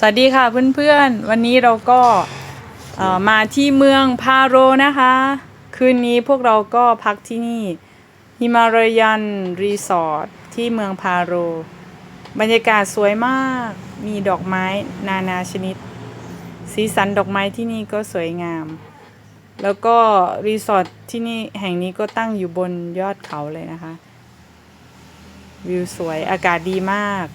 สวัสดีค่ะเพื่อนๆ วันนี้เราก็มาที่เมืองพาโรนะคะ คืนนี้พวกเราก็พักที่นี่ฮิมารายันรีสอร์ทที่เมืองพาโร บรรยากาศสวยมากมีดอกไม้นานาชนิด สีสันดอกไม้ที่นี่ก็สวยงาม แล้วก็รีสอร์ทที่นี่แห่งนี้ก็ตั้งอยู่บนยอดเขาเลยนะคะ วิวสวยอากาศดีมาก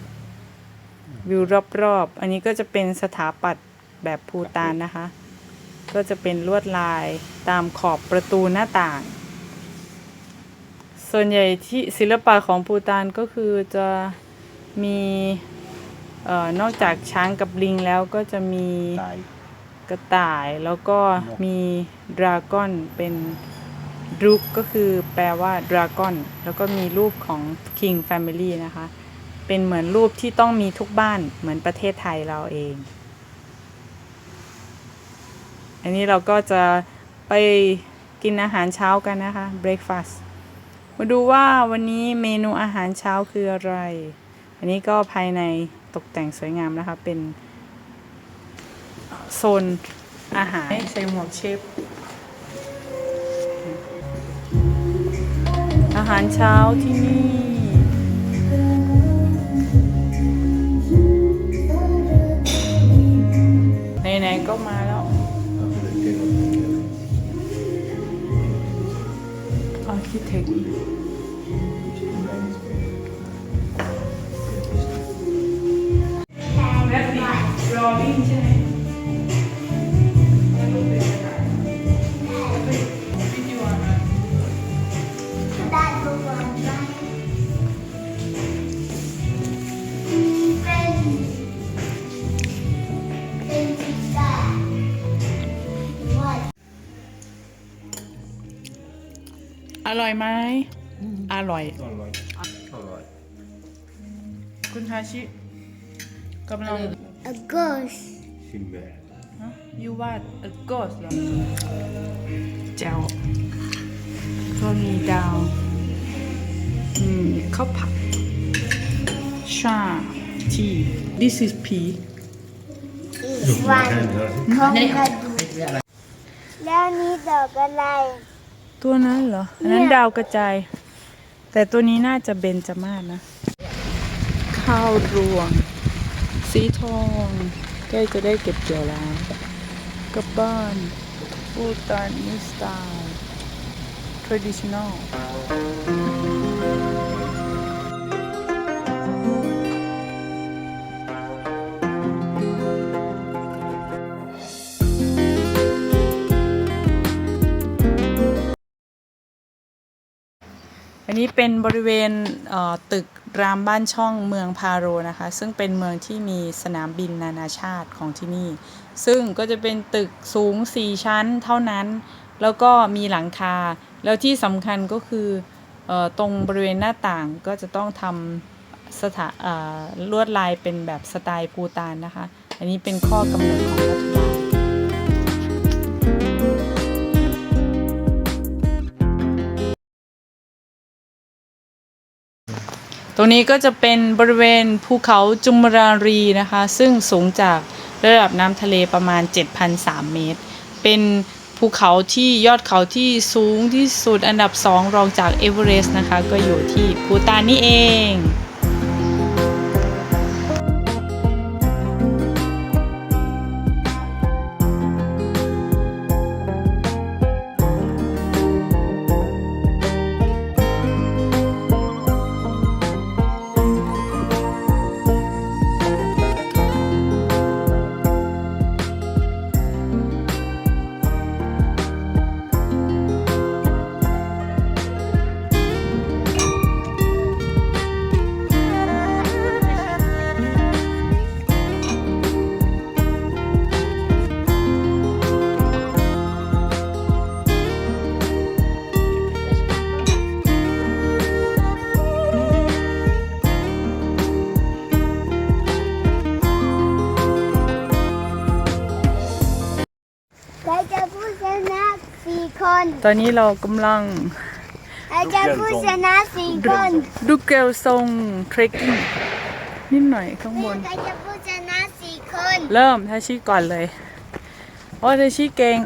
วิวรอบๆ อันนี้ก็จะเป็นสถาปัตย์แบบภูตานนะคะ ก็จะเป็นลวดลายตามขอบประตูหน้าต่าง ส่วนใหญ่ที่ศิลปะของภูตานก็คือจะมีออนอกจากช้างกับลิงแล้วก็จะมีกระต่ายแล้วก็มีดราก้อนเป็นรุกก็คือแปลว่าดราก้อนแล้วก็มีรูปของ King Family นะคะ เป็นเหมือนรูปที่ต้องมีทุกบ้านเหมือนประเทศไทยเราเอง อันนี้เราก็จะไปกินอาหารเช้ากันนะคะ breakfast มาดูว่าวันนี้เมนูอาหารเช้าคืออะไร อันนี้ก็ภายในตกแต่งสวยงามนะคะ เป็นโซนอาหารใส่หมวกเชฟอาหารเช้าที่นี่ ก็มาแล้วอาร์คิเทคแบบนี้รอวิ่งใช่ไห อร่อยไหมอร่อย อร่อย อร่อย คุณฮาชิกำลัง A ghost. ชิมแบบฮะยูวาด a ghost เหรอแจวก็มีดาวอืมข้าวผัดชาที this is pea This one. ของกระดูกแล้วนี่ดอกอะไร ตัวนั้นเหรอ อันนั้นดาวกระจาย แต่ตัวนี้น่าจะเบนจมาศนะ ข้าวรวง สีทองใกล้จะได้เก็บเกี่ยวแล้วกลับบ้านฟูตานนิสไตล์ traditional อันนี้เป็นบริเวณเตึกรามบ้านช่องเมืองพาโรนะคะ ซึ่งเป็นเมืองที่มีสนามบินนานาชาติของที่นี่ ซึ่งก็จะเป็นตึกสูง 4 ชั้นเท่านั้น แล้วก็มีหลังคา แล้วที่สำคัญก็คือออตรงบริเวณหน้าต่างก็จะต้องทำสถาลวดลายเป็นแบบสไตล์ภูตานนะคะ อันนี้เป็นข้อกำหนดของรัฐบาล ตรงนี้ก็จะเป็นบริเวณภูเขาจุมรารีนะคะ ซึ่งสูงจากระดับน้ำทะเลประมาณ 7,003 เมตร เป็นภูเขาที่ยอดเขาที่สูงที่สุดอันดับสองรองจากเอเวอเรสต์นะคะ ก็อยู่ที่ภูตานนี่เอง ใครจะผู้ชนะสี่คนตอนนี้เรากำลังใครจะผู้ชนะสี่คนดูเกลทรงเทรคกิ้งนิดหน่อยข้างบน ใครจะผู้ชนะสี่คน เริ่มทาชิก่อนเลยโอ้ทาชิเก่ง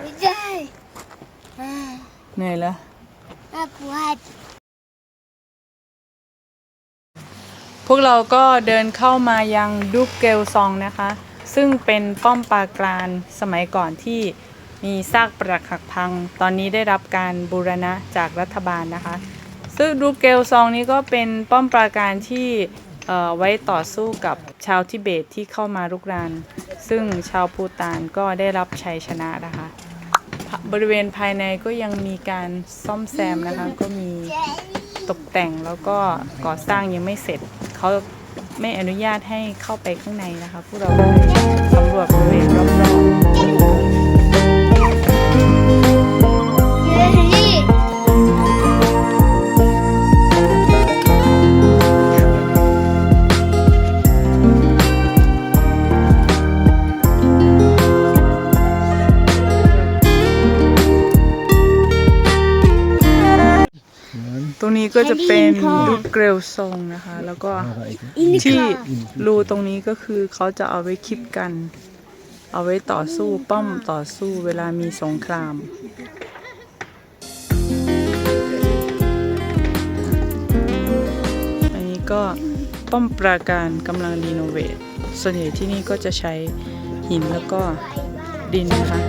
ไม่ได้อ่าเหนื่อยแล้วน่าปวด พวกเราก็เดินเข้ามายังดูกเกลซองนะคะ ซึ่งเป็นป้อมปราการสมัยก่อนที่มีซากปรักหักพัง ตอนนี้ได้รับการบูรณะจากรัฐบาลนะคะ ซึ่งดูกเกลซองนี้ก็เป็นป้อมปราการที่ไว้ต่อสู้กับชาวทิเบตที่เข้ามารุกราน ซึ่งชาวพูตานก็ได้รับชัยชนะนะคะ บริเวณภายในก็ยังมีการซ่อมแซมนะคะ ก็มีตกแต่งแล้วก็ก่อสร้างยังไม่เสร็จ เขาไม่อนุญาตให้เข้าไปข้างในนะคะ พวกเราเลยสำรวจบริเวณรอบๆ นี้ก็จะเป็นรูปเกรลทรงนะคะ แล้วก็ที่รูตรงนี้ก็คือเขาจะเอาไว้คิดกัน เอาไว้ต่อสู้ป้อมต่อสู้เวลามีสงครามอันนี้ก็ป้อมปราการกำลังรีโนเวทส่วนใหญ่ที่นี่ก็จะใช้หินแล้วก็ดินนะคะ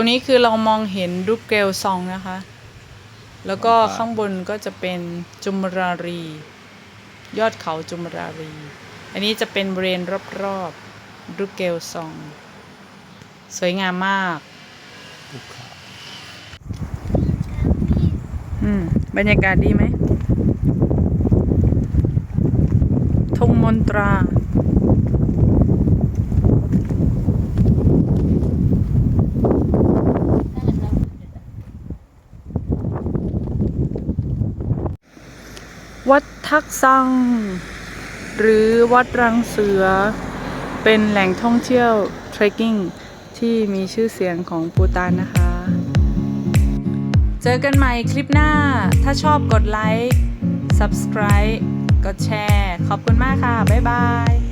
รงนี้คือเรามองเห็นรูปเกลซองนะคะ แล้วก็ข้างบนก็จะเป็นจุมรารี ยอดเขาจุมรารี อันนี้จะเป็นบริเวณรอบๆรูปเกลซอง สวยงามมากอืมบรรยากาศดีไหมธงมนตรา วัด ทักซัง หรือวัดรังเสือ เป็นแหล่งท่องเที่ยวเทรคกิ้งที่มีชื่อเสียงของปูตานนะคะ เจอกันใหม่คลิปหน้า ถ้าชอบกดไลค์ subscribe กดแชร์ ขอบคุณมากค่ะ บ๊ายบาย